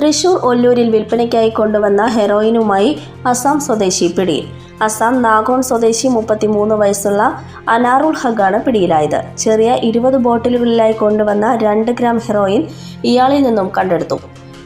തൃശൂർ ഒല്ലൂരിൽ വിൽപ്പനയ്ക്കായി കൊണ്ടുവന്ന ഹെറോയിനുമായി അസാം സ്വദേശി പിടിയിൽ. അസാം നാഗോൺ സ്വദേശി മുപ്പത്തിമൂന്ന് വയസ്സുള്ള അനാറുൾ ഹഗാണ് പിടിയിലായത്. ചെറിയ ഇരുപത് ബോട്ടിലുകളിലായി കൊണ്ടുവന്ന രണ്ട് ഗ്രാം ഹെറോയിൻ ഇയാളിൽ നിന്നും കണ്ടെടുത്തു.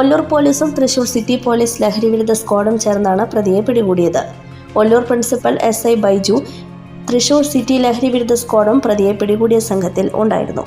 ഒല്ലൂർ പോലീസും തൃശൂർ സിറ്റി പോലീസ് ലഹരിവിരുദ്ധ സ്ക്വാഡും ചേർന്നാണ് പ്രതിയെ പിടികൂടിയത്. Ollur principal S I Baiju Thrissur city ലഹരിവിരുദ്ധ സ്ക്വാഡും പ്രതിയെ പിടികൂടിയ സംഘത്തിൽ ഉണ്ടായിരുന്നു.